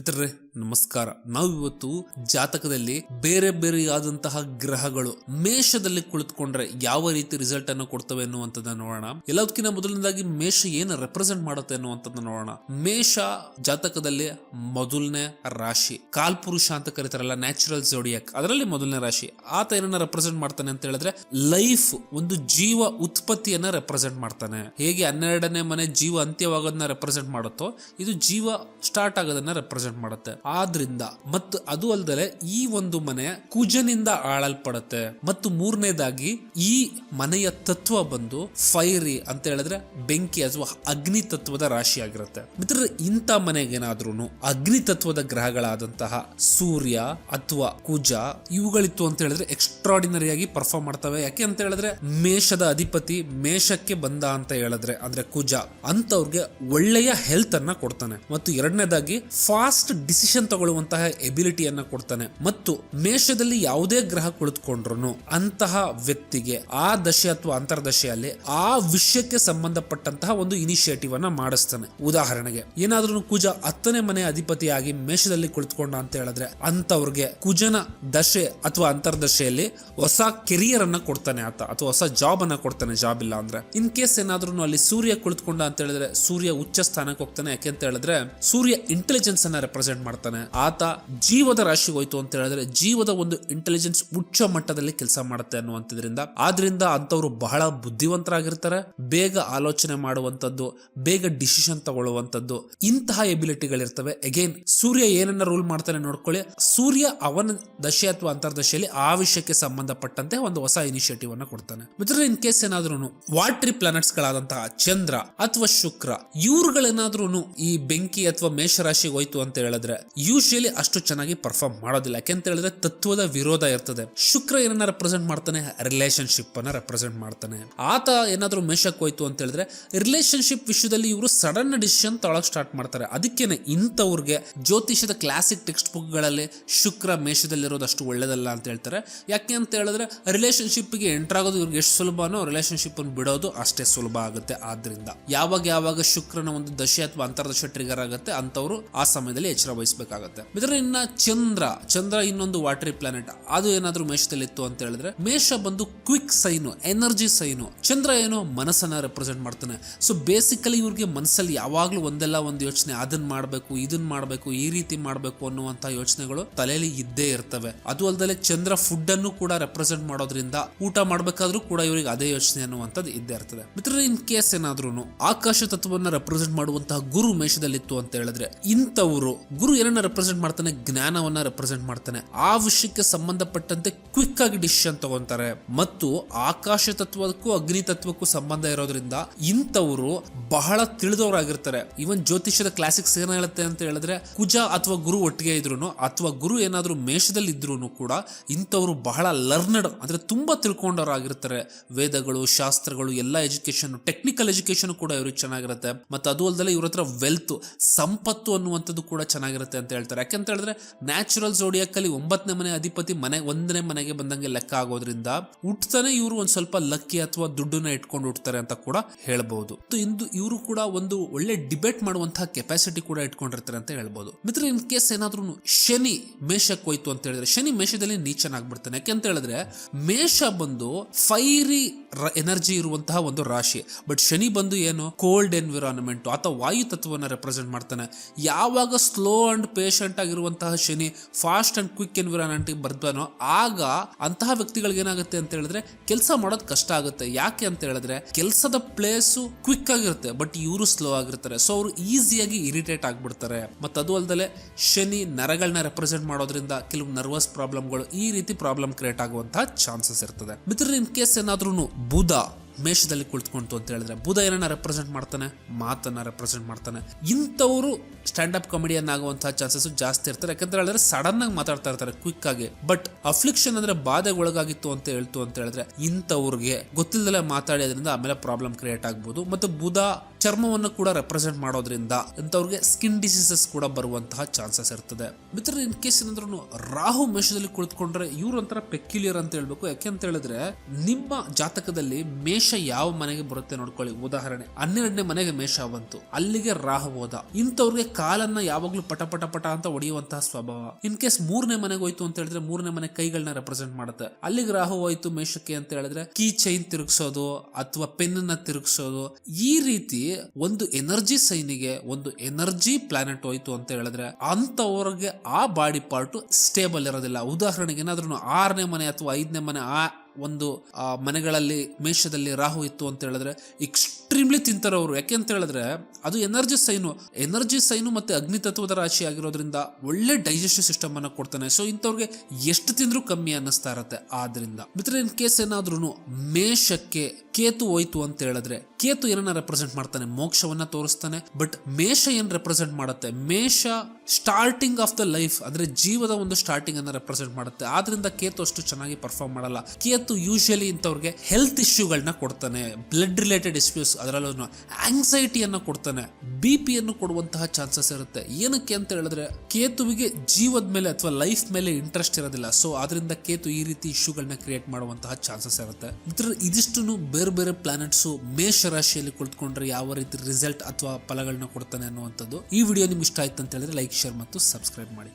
ಮಿತ್ರರೇ, ನಮಸ್ಕಾರ. ನಾವಿವತ್ತು ಜಾತಕದಲ್ಲಿ ಬೇರೆ ಬೇರೆಯಾದಂತಹ ಗ್ರಹಗಳು ಮೇಷದಲ್ಲಿ ಕುಳಿತುಕೊಂಡ್ರೆ ಯಾವ ರೀತಿ ರಿಸಲ್ಟ್ ಅನ್ನು ಕೊಡ್ತವೆ ಅನ್ನುವಂಥದ್ದನ್ನ ನೋಡೋಣ. ಎಲ್ಲದಕ್ಕಿಂತ ಮೊದಲನೇದಾಗಿ ಮೇಷ ಏನು ರೆಪ್ರೆಸೆಂಟ್ ಮಾಡುತ್ತೆ ಅನ್ನುವಂಥದ್ದನ್ನ ನೋಡೋಣ. ಮೇಷ ಜಾತಕದಲ್ಲಿ ಮೊದಲನೇ ರಾಶಿ. ಕಾಲ್ಪುರುಷ ಅಂತ ಕರೀತಾರಲ್ಲ ನ್ಯಾಚುರಲ್ ಜೋಡಿಯಕ್ ಅದರಲ್ಲಿ ಮೊದಲನೇ ರಾಶಿ. ಆತ ಏನನ್ನ ರೆಪ್ರೆಸೆಂಟ್ ಮಾಡ್ತಾನೆ ಅಂತ ಹೇಳಿದ್ರೆ ಲೈಫ್ ಒಂದು ಜೀವ ಉತ್ಪತ್ತಿಯನ್ನ ರೆಪ್ರೆಸೆಂಟ್ ಮಾಡ್ತಾನೆ. ಹೇಗೆ ಹನ್ನೆರಡನೇ ಮನೆ ಜೀವ ಅಂತ್ಯವಾಗೋದನ್ನ ರೆಪ್ರೆಸೆಂಟ್ ಮಾಡುತ್ತೋ, ಇದು ಜೀವ ಸ್ಟಾರ್ಟ್ ಆಗೋದನ್ನ ರೆಪ್ರೆಸೆಂಟ್ ಮಾಡುತ್ತೆ. ಆದ್ರಿಂದ ಮತ್ತು ಅದು ಅಲ್ಲದೆ ಈ ಒಂದು ಮನೆ ಕುಜನಿಂದ ಆಳಲ್ಪಡುತ್ತೆ. ಮತ್ತು ಮೂರನೇದಾಗಿ ಈ ಮನೆಯ ತತ್ವ ಬಂದು ಫೈರಿ ಅಂತ ಹೇಳಿದ್ರೆ ಬೆಂಕಿ ಅಥವಾ ಅಗ್ನಿ ತತ್ವದ ರಾಶಿ ಆಗಿರುತ್ತೆ ಮಿತ್ರರೆ, ಇಂಥ ಮನೆಗೇನಾದ್ರೂ ಅಗ್ನಿ ತತ್ವದ ಗ್ರಹಗಳಾದಂತಹ ಸೂರ್ಯ ಅಥವಾ ಕುಜ ಇವುಗಳಿತ್ತು ಅಂತ ಹೇಳಿದ್ರೆ ಎಕ್ಸ್ಟ್ರಾಡಿನರಿ ಆಗಿ ಪರ್ಫಾರ್ಮ್ ಮಾಡ್ತವೆ. ಯಾಕೆ ಅಂತ ಹೇಳಿದ್ರೆ ಮೇಷದ ಅಧಿಪತಿ ಮೇಷಕ್ಕೆ ಬಂದ ಅಂತ ಹೇಳಿದ್ರೆ, ಅಂದ್ರೆ ಕುಜ ಅಂತವ್ರಿಗೆ ಒಳ್ಳೆಯ ಹೆಲ್ತ್ ಅನ್ನ ಕೊಡ್ತಾನೆ. ಮತ್ತು ಎರಡನೇದಾಗಿ ಫಾಸ್ಟ್ ಡಿಸಿಷನ್ ತಗೊಳ್ಳುವಂತಹ ಎಬಿಲಿಟಿಯನ್ನ ಕೊಡ್ತಾನೆ. ಮತ್ತು ಮೇಷದಲ್ಲಿ ಯಾವುದೇ ಗ್ರಹ ಕುಳಿತುಕೊಂಡ್ರು ಅಂತಹ ವ್ಯಕ್ತಿಗೆ ಆ ದಶೆ ಅಥವಾ ಅಂತರ್ದಶೆಯಲ್ಲಿ ಆ ವಿಷಯಕ್ಕೆ ಸಂಬಂಧಪಟ್ಟಂತಹ ಒಂದು ಇನಿಷಿಯೇಟಿವ್ ಅನ್ನ ಮಾಡಿಸ್ತಾನೆ. ಉದಾಹರಣೆಗೆ ಏನಾದ್ರೂ ಕುಜ ಹತ್ತನೇ ಮನೆ ಅಧಿಪತಿಯಾಗಿ ಮೇಷದಲ್ಲಿ ಕುಳಿತುಕೊಂಡ ಅಂತ ಹೇಳಿದ್ರೆ ಅಂತವ್ರಿಗೆ ಕುಜನ ದಶೆ ಅಥವಾ ಅಂತರ್ದಶೆಯಲ್ಲಿ ಹೊಸ ಕೆರಿಯರ್ ಅನ್ನ ಕೊಡ್ತಾನೆ ಆತ, ಅಥವಾ ಹೊಸ ಜಾಬ್ ಅನ್ನ ಕೊಡ್ತಾನೆ ಜಾಬ್ ಇಲ್ಲ ಅಂದ್ರೆ. ಇನ್ ಕೇಸ್ ಏನಾದ್ರೂ ಅಲ್ಲಿ ಸೂರ್ಯ ಕುಳಿತುಕೊಂಡ ಅಂತ ಹೇಳಿದ್ರೆ, ಸೂರ್ಯ ಉಚ್ಚ ಸ್ಥಾನಕ್ಕೆ ಹೋಗ್ತಾನೆ. ಯಾಕೆ ಅಂತ ಹೇಳಿದ್ರೆ, ಸೂರ್ಯ ಇಂಟೆಲಿಜೆನ್ಸ್ ಅನ್ನ ರೆಪ್ರೆಸೆಂಟ್ ಮಾಡ್ತಾನೆ. ಆತ ಜೀವದ ರಾಶಿಗೆ ಹೋಯ್ತು ಅಂತ ಹೇಳಿದ್ರೆ ಜೀವದ ಒಂದು ಇಂಟೆಲಿಜೆನ್ಸ್ ಉಚ್ಚ ಮಟ್ಟದಲ್ಲಿ ಕೆಲಸ ಮಾಡುತ್ತೆ ಅನ್ನುವಂಥದ್ರಿಂದ ಆದ್ರಿಂದ ಅಂತವ್ರು ಬಹಳ ಬುದ್ಧಿವಂತರಾಗಿರ್ತಾರೆ. ಬೇಗ ಆಲೋಚನೆ ಮಾಡುವಂತದ್ದು ಬೇಗ ಡಿಸಿಷನ್ ತಗೊಳ್ಳುವಂತದ್ದು ಇಂತಹ ಎಬಿಲಿಟಿಗಳಿರ್ತವೆ ಅಗೇನ್ ಸೂರ್ಯ ಏನನ್ನ ರೂಲ್ ಮಾಡ್ತಾನೆ ನೋಡ್ಕೊಳ್ಳಿ. ಸೂರ್ಯ ಅವನ ದಶೆ ಅಥವಾ ಅಂತರ್ದಶೆಯಲ್ಲಿ ಆ ವಿಷಯಕ್ಕೆ ಸಂಬಂಧಪಟ್ಟಂತೆ ಒಂದು ಹೊಸ ಇನಿಷಿಯೇಟಿವ್ ಅನ್ನ ಕೊಡ್ತಾನೆ. ಮಿತ್ರರು ಇನ್ ಕೇಸ್ ಏನಾದ್ರೂ ವಾಟ್ರಿ ಪ್ಲಾನೆಟ್ಸ್ ಗಳಾದಂತಹ ಚಂದ್ರ ಅಥವಾ ಶುಕ್ರ ಇವ್ರುಗಳೇನಾದ್ರೂ ಈ ಬೆಂಕಿ ಅಥವಾ ಮೇಷರಾಶಿಗೆ ಹೋಯ್ತು ಅಂತ ಹೇಳಿದ್ರೆ ಯೂಶಲಿ ಅಷ್ಟು ಚೆನ್ನಾಗಿ ಪರ್ಫಾರ್ಮ್ ಮಾಡೋದಿಲ್ಲ. ಯಾಕೆಂತ ಹೇಳಿದ್ರೆ, ತತ್ವದ ವಿರೋಧ ಇರ್ತದೆ. ಶುಕ್ರ ಏನನ್ನ ರೆಪ್ರೆಸೆಂಟ್ ಮಾಡ್ತಾನೆ? ರಿಲೇಶನ್ಶಿಪ್ ಅನ್ನ ರೆಪ್ರೆಸೆಂಟ್ ಮಾಡ್ತಾನೆ. ಆತ ಏನಾದರೂ ಮೇಷಕ್ಕೆ ಹೋಯ್ತು ಅಂತ ಹೇಳಿದ್ರೆ ರಿಲೇಶನ್ಶಿಪ್ ವಿಷಯದಲ್ಲಿ ಇವರು ಸಡನ್ ಡಿಸಿಷನ್ ತೊಳಕ್ ಸ್ಟಾರ್ಟ್ ಮಾಡ್ತಾರೆ. ಅದಕ್ಕೇನೆ ಇಂಥವ್ರಿಗೆ ಜ್ಯೋತಿಷದ ಕ್ಲಾಸಿಕ್ ಟೆಕ್ಸ್ಟ್ ಬುಕ್ಗಳಲ್ಲಿ ಶುಕ್ರ ಮೇಷದಲ್ಲಿರೋದು ಅಷ್ಟು ಒಳ್ಳೇದಲ್ಲ ಅಂತ ಹೇಳ್ತಾರೆ. ಯಾಕೆ ಅಂತ ಹೇಳಿದ್ರೆ ರಿಲೇಶನ್ಶಿಪ್ಗೆ ಎಂಟರ್ ಆಗೋದು ಇವ್ರಿಗೆ ಎಷ್ಟು ಸುಲಭನೋ ರಿಲೇಶನ್ಶಿಪ್ ಅನ್ನು ಬಿಡೋದು ಅಷ್ಟೇ ಸುಲಭ ಆಗುತ್ತೆ. ಆದ್ರಿಂದ ಯಾವಾಗ ಯಾವಾಗ ಶುಕ್ರನ ಒಂದು ದಶೆ ಅಥವಾ ಅಂತರ್ದಶೆ ಟ್ರಿಗರ್ ಆಗುತ್ತೆ ಅಂತವ್ರು ಆ ಸಮಯದಲ್ಲಿ ಎಚ್ಚರ ವಹಿಸಬೇಕಾಗುತ್ತೆ. ಮಿತ್ರ ಇನ್ನ ಚಂದ್ರ ಚಂದ್ರ ಇನ್ನೊಂದು ವಾಟರಿ ಪ್ಲಾನೆಟ್ ಅದು ಏನಾದ್ರೂ ಮೇಷದಲ್ಲಿ ಇತ್ತು ಅಂತ ಹೇಳಿದ್ರೆ, ಮೇಷ ಬಂದು ಕ್ವಿಕ್ ಸೈನು ಎನರ್ಜಿ ಸೈನು ಚಂದ್ರ ಏನೋ ಮನಸ್ಸನ್ನ ರೆಪ್ರೆಸೆಂಟ್ ಮಾಡ್ತಾನೆ. ಸೊ ಬೇಸಿಕಲಿ ಇವ್ರಿಗೆ ಮನಸ್ಸಲ್ಲಿ ಯಾವಾಗ್ಲೂ ಒಂದೆಲ್ಲ ಒಂದು ಯೋಚನೆ ಅದನ್ನ ಮಾಡಬೇಕು ಇದನ್ನ ಮಾಡಬೇಕು, ಈ ರೀತಿ ಮಾಡಬೇಕು ಅನ್ನುವಂತ ಯೋಚನೆಗಳು ತಲೆಯಲ್ಲಿ ಇದ್ದೇ ಇರ್ತವೆ. ಅದು ಅಲ್ಲದೆ ಚಂದ್ರ ಫುಡ್ ಅನ್ನು ಕೂಡ ರೆಪ್ರೆಸೆಂಟ್ ಮಾಡೋದ್ರಿಂದ ಊಟ ಮಾಡಬೇಕಾದ್ರೂ ಕೂಡ ಇವರಿಗೆ ಅದೇ ಯೋಚನೆ ಅನ್ನುವಂಥದ್ದು ಇದ್ದೇ ಇರ್ತದೆ. ಮಿತ್ರ ಇನ್ ಕೇಸ್ ಏನಾದ್ರೂ ಆಕಾಶ ತತ್ವವನ್ನ ರೆಪ್ರೆಸೆಂಟ್ ಮಾಡುವಂತಹ ಗುರು ಮೇಷದಲ್ಲಿತ್ತು ಅಂತ ಹೇಳಿದ್ರೆ, ಇಂಥವರು ಗುರು ಏನನ್ನ ರೆಪ್ರೆಸೆಂಟ್ ಮಾಡ್ತಾನೆ, ಜ್ಞಾನವನ್ನ ರೆಪ್ರೆಸೆಂಟ್ ಮಾಡ್ತಾನೆ. ಆ ವಿಷಯಕ್ಕೆ ಸಂಬಂಧಪಟ್ಟಂತೆ ಕ್ವಿಕ್ ಆಗಿ ಡಿಸಿಷನ್ ತಗೊಂತಾರೆ. ಮತ್ತು ಆಕಾಶ ತತ್ವಕ್ಕೂ ಅಗ್ನಿ ತತ್ವಕ್ಕೂ ಸಂಬಂಧ ಇರೋದ್ರಿಂದ ಇಂಥವರು ಬಹಳ ತಿಳಿದವರಾಗಿರ್ತಾರೆ. ಇವನ್ ಜ್ಯೋತಿಷ್ಯದ ಕ್ಲಾಸಿಕ್ಸ್ ಏನ್ ಹೇಳುತ್ತೆ ಅಂತ ಹೇಳಿದ್ರೆ, ಕುಜ ಅಥವಾ ಗುರು ಒಟ್ಟಿಗೆ ಇದ್ರು ಅಥವಾ ಗುರು ಏನಾದ್ರೂ ಮೇಷದಲ್ಲಿ ಇದ್ರು ಕೂಡ ಇಂಥವ್ರು ಬಹಳ ಲರ್ನಡ್ ಅಂದ್ರೆ ತುಂಬಾ ತಿಳ್ಕೊಂಡವರಾಗಿರ್ತಾರೆ. ವೇದಗಳು, ಶಾಸ್ತ್ರಗಳು, ಎಲ್ಲ ಎಜುಕೇಶನ್ ಟೆಕ್ನಿಕಲ್ ಎಜುಕೇಶನ್ ಕೂಡ ಇವ್ರಿಗೆ ಚೆನ್ನಾಗಿರುತ್ತೆ. ಮತ್ತೆ ಅದು ಅಲ್ಲದೆ ಇವ್ರ ಹತ್ರ ವೆಲ್ತ್ ಸಂಪತ್ತು ಅನ್ನುವಂಥದ್ದು ಕೂಡ ಚೆನ್ನಾಗಿರುತ್ತೆ ಅಂತ ಹೇಳ್ತಾರೆ. ಯಾಕೆಂತ ಹೇಳಿದ್ರೆ ನ್ಯಾಚುರಲ್ ಜೋಡಿಯಾಕಲ್ಲಿ ಒಂಬತ್ತನೇ ಮನೆ ಅಧಿಪತಿ ಮನೆ ಒಂದನೇ ಮನೆಗೆ ಬಂದಂಗೆ ಲೆಕ್ಕ ಆಗೋದ್ರಿಂದ ಹುಟ್ಟತಾನೆ ಇವರು ಒಂದ್ ಸ್ವಲ್ಪ ಲಕ್ಕಿ ಅಥವಾ ದುಡ್ಡನ್ನ ಇಟ್ಕೊಂಡು ಹುಡ್ತಾರೆ ಅಂತ ಕೂಡ ಹೇಳ್ಬಹುದು ಇಂದು ಇವರು ಕೂಡ ಒಂದು ಒಳ್ಳೆ ಡಿಬೇಟ್ ಮಾಡುವಂತಹ ಕೆಪಾಸಿಟಿ ಕೂಡ ಇಟ್ಕೊಂಡಿರ್ತಾರೆ ಅಂತ ಹೇಳ್ಬಹುದು ಮಿತ್ರ ಇನ್ ಕೇಸ್ ಏನಾದ್ರೂ ಶನಿ ಮೇಷಕ್ಕೆ ಹೋಯ್ತು ಅಂತ ಹೇಳಿದ್ರೆ, ಶನಿ ಮೇಷದಲ್ಲಿ ನೀಚನಾಗ್ಬಿಡ್ತಾನೆ. ಯಾಕೆ ಅಂತ ಹೇಳಿದ್ರೆ ಮೇಷ ಬಂದು ಫೈರಿ ಎನರ್ಜಿ ಇರುವಂತಹ ಒಂದು ರಾಶಿ. ಬಟ್ ಶನಿ ಬಂದು ಏನು ಕೋಲ್ಡ್ ಎನ್ವಿರಾನ್ಮೆಂಟ್ ಅಥವಾ ವಾಯು ತತ್ವವನ್ನು ರೆಪ್ರೆಸೆಂಟ್ ಮಾಡ್ತಾನೆ. ಯಾವಾಗ ಸ್ಲೋ ಅಂಡ್ ಪೇಷಂಟ್ ಆಗಿರುವಂತಹ Shani fast and quick environment ಬರ್ತಾನೋ ಆಗ ಅಂತಹ ವ್ಯಕ್ತಿಗಳಿಗೆ ಏನಾಗುತ್ತೆ ಅಂತ ಹೇಳಿದ್ರೆ ಕೆಲಸ ಮಾಡೋದು ಕಷ್ಟ ಆಗುತ್ತೆ. ಯಾಕೆ ಅಂತ ಹೇಳಿದ್ರೆ ಕೆಲಸದ ಪ್ಲೇಸು ಕ್ವಿಕ್ ಆಗಿರುತ್ತೆ ಬಟ್ ಇವರು ಸ್ಲೋ ಆಗಿರ್ತಾರೆ. ಸೊ ಅವರು ಈಸಿಯಾಗಿ ಇರಿಟೇಟ್ ಆಗಿಬಿಡ್ತಾರೆ. ಮತ್ತು ಅದು ಅಲ್ಲದೆ ಶನಿ ನರಗಳನ್ನ ರೆಪ್ರೆಸೆಂಟ್ ಮಾಡೋದ್ರಿಂದ ಕೆಲವು ನರ್ವಸ್ ಪ್ರಾಬ್ಲಮ್ಗಳು ಈ ರೀತಿ ಪ್ರಾಬ್ಲಮ್ ಕ್ರಿಯೇಟ್ ಆಗುವಂತಹ ಚಾನ್ಸಸ್ ಇರ್ತದೆ. ಮಿತ್ರ ಇನ್ ಕೇಸ್ ಏನಾದ್ರೂ ಬುಧ ಮೇಷದಲ್ಲಿ ಕುಳಿತುಕೊಂತು ಅಂತ ಹೇಳಿದ್ರೆ ಬುಧ ಏನನ್ನ ರೆಪ್ರೆಸೆಂಟ್ ಮಾಡ್ತಾನೆ, ಮಾತನ್ನ ರೆಪ್ರೆಸೆಂಟ್ ಮಾಡ್ತಾನೆ. ಇಂಥವರು ಸ್ಟ್ಯಾಂಡ್ ಅಪ್ ಕಾಮಿಡಿಯನ್ ಆಗುವಂತಹ ಚಾನ್ಸಸ್ ಜಾಸ್ತಿ ಇರ್ತಾರೆ. ಯಾಕಂತ ಹೇಳಿದ್ರೆ ಸಡನ್ ಆಗಿ ಮಾತಾಡ್ತಾ ಇರ್ತಾರೆ ಕ್ವಿಕ್ ಆಗಿ. ಬಟ್ ಅಫ್ಲಿಕ್ಷನ್ ಅಂದ್ರೆ ಬಾಧೆಗೆ ಒಳಗಾಗಿತ್ತು ಅಂತ ಹೇಳ್ತು ಅಂತ ಹೇಳಿದ್ರೆ ಇಂಥವ್ರಿಗೆ ಗೊತ್ತಿಲ್ಲದಲ್ಲೇ ಮಾತಾಡೋದ್ರಿಂದ ಆಮೇಲೆ ಪ್ರಾಬ್ಲಮ್ ಕ್ರಿಯೇಟ್ ಆಗ್ಬೋದು. ಮತ್ತು ಬುಧ ಚರ್ಮವನ್ನು ಕೂಡ ರೆಪ್ರೆಸೆಂಟ್ ಮಾಡೋದ್ರಿಂದ ಇಂಥವ್ರಿಗೆ ಸ್ಕಿನ್ ಡಿಸೀಸಸ್ ಕೂಡ ಬರುವಂತಹ ಚಾನ್ಸಸ್ ಇರ್ತದೆ. ಮಿತ್ರ ಇನ್ ಕೇಸ್ ಏನಂದ್ರೂ ರಾಹು ಮೇಷದಲ್ಲಿ ಕುಳಿತುಕೊಂಡ್ರೆ ಇವ್ರ ಪೆಕ್ಯುಲಿಯರ್ ಅಂತ ಹೇಳ್ಬೇಕು. ಯಾಕೆ ಅಂತ ಹೇಳಿದ್ರೆ ನಿಮ್ಮ ಜಾತಕದಲ್ಲಿ ಮೇಷ ಯಾವ ಮನೆಗೆ ಬರುತ್ತೆ ನೋಡ್ಕೊಳ್ಳಿ. ಉದಾಹರಣೆ, ಹನ್ನೆರಡನೇ ಮನೆಗೆ ಮೇಷ ಬಂತು. ಅಲ್ಲಿಗೆ ರಾಹು ಹೋದ. ಇಂಥವ್ರಿಗೆ ಕಾಲನ್ನ ಯಾವಾಗ್ಲೂ ಪಟ ಪಟ ಪಟ ಅಂತ ಹೊಡೆಯುವಂತಹ ಸ್ವಭಾವ. ಇನ್ ಕೇಸ್ ಮೂರನೇ ಮನೆಗೆ ಹೋಯ್ತು ಅಂತ ಹೇಳಿದ್ರೆ ಮೂರನೇ ಮನೆ ಕೈಗಳನ್ನ ರೆಪ್ರೆಸೆಂಟ್ ಮಾಡುತ್ತೆ. ಅಲ್ಲಿಗೆ ರಾಹು ಹೋಯ್ತು ಮೇಷಕ್ಕೆ ಅಂತ ಹೇಳಿದ್ರೆ ಕೀ ಚೈನ್ ತಿರುಗಿಸೋದು ಅಥವಾ ಪೆನ್ನ ತಿರುಗಿಸೋದು. ಈ ರೀತಿ ಒಂದು ಎನರ್ಜಿ ಸೈನಿಗೆ ಒಂದು ಎನರ್ಜಿ ಪ್ಲಾನೆಟ್ ಹೋಯ್ತು ಅಂತ ಹೇಳಿದ್ರೆ ಅಂತವ್ರಿಗೆ ಆ ಬಾಡಿ ಪಾರ್ಟ್ ಸ್ಟೇಬಲ್ ಇರೋದಿಲ್ಲ. ಉದಾಹರಣೆಗೆ ಏನಾದ್ರೂ ಆರನೇ ಮನೆ ಅಥವಾ ಐದನೇ ಮನೆ ಆ ಒಂದು ಮನೆಗಳಲ್ಲಿ ಮೇಷದಲ್ಲಿ ರಾಹು ಇತ್ತು ಅಂತ ಹೇಳಿದ್ರೆ ಎಕ್ಸ್ಟ್ರೀಮ್ಲಿ ತಿಂತಾರೆ ಅವರು. ಯಾಕೆ ಅಂತ ಹೇಳಿದ್ರೆ, ಅದು ಎನರ್ಜಿ ಸೈನು. ಎನರ್ಜಿ ಸೈನು ಮತ್ತೆ ಅಗ್ನಿ ತತ್ವದ ರಾಶಿ ಆಗಿರೋದ್ರಿಂದ ಒಳ್ಳೆ ಡೈಜೆಸ್ಟಿವ್ ಸಿಸ್ಟಮ್ ಅನ್ನ ಕೊಡ್ತಾನೆ. ಸೊ ಇಂಥವ್ರಿಗೆ ಎಷ್ಟು ತಿಂದ್ರೂ ಕಮ್ಮಿ ಅನ್ನಿಸ್ತಾ ಇರತ್ತೆ. ಆದ್ರಿಂದ ಮಿತ್ರ, ಇನ್ ಕೇಸ್ ಏನಾದ್ರೂ ಮೇಷಕ್ಕೆ ಕೇತು ಹೋಯ್ತು ಅಂತ ಹೇಳಿದ್ರೆ, ಕೇತು ಏನನ್ನ ರೆಪ್ರೆಸೆಂಟ್ ಮಾಡ್ತಾನೆ? ಮೋಕ್ಷವನ್ನ ತೋರಿಸ್ತಾನೆ. ಬಟ್ ಮೇಷ ಏನ್ ರೆಪ್ರೆಸೆಂಟ್ ಮಾಡುತ್ತೆ? ಮೇಷ ಸ್ಟಾರ್ಟಿಂಗ್ ಆಫ್ ದ ಲೈಫ್ ಅಂದ್ರೆ ಜೀವದ ಒಂದು ಸ್ಟಾರ್ಟಿಂಗ್ ಅನ್ನ ರೆಪ್ರೆಸೆಂಟ್ ಮಾಡುತ್ತೆ. ಆದ್ರಿಂದ ಕೇತು ಅಷ್ಟು ಚೆನ್ನಾಗಿ ಪರ್ಫಾರ್ಮ್ ಮಾಡಲ್ಲ. ಕೇತು ಯೂಶಲಿ ಇಂಥವ್ರಿಗೆ ಹೆಲ್ತ್ ಇಶ್ಯೂಗಳನ್ನ ಕೊಡ್ತಾನೆ. ಬ್ಲಡ್ ರಿಲೇಟೆಡ್ ಇಶ್ಯೂಸ್ ಅದರಲ್ಲೂ ಆಂಗ್ಸೈಟಿಯನ್ನು ಕೊಡ್ತಾನೆ ಬಿ ಪಿಯನ್ನು ಕೊಡುವಂತಹ ಚಾನ್ಸಸ್ ಇರುತ್ತೆ. ಏನಕ್ಕೆ ಅಂತ ಹೇಳಿದ್ರೆ, ಕೇತುವಿಗೆ ಜೀವದ ಮೇಲೆ ಅಥವಾ ಲೈಫ್ ಮೇಲೆ ಇಂಟ್ರೆಸ್ಟ್ ಇರೋದಿಲ್ಲ. ಸೊ ಅದರಿಂದ ಕೇತು ಈ ರೀತಿ ಇಶ್ಯೂಗಳನ್ನ ಕ್ರಿಯೇಟ್ ಮಾಡುವಂತಹ ಚಾನ್ಸಸ್ ಇರುತ್ತೆ. ಮಿತ್ರರು ಇದಿಷ್ಟು ಬೇರೆ ಬೇರೆ ಪ್ಲಾನೆಟ್ಸು ಮೇಷ ರಾಶಿಯಲ್ಲಿ ಕುಳಿತುಕೊಂಡ್ರೆ ಯಾವ ರೀತಿ ರಿಸಲ್ಟ್ ಅಥವಾ ಫಲಗಳನ್ನ ಕೊಡ್ತಾನೆ ಅನ್ನುವಂಥದ್ದು ಈ ವಿಡಿಯೋ ನಿಮ್ಗೆ ಇಷ್ಟ ಆಯ್ತು ಅಂತ ಹೇಳಿದ್ರೆ ಲೈಕ್ ಶೇರ್ ಮತ್ತು ಸಬ್ಸ್ಕ್ರೈಬ್ ಮಾಡಿ.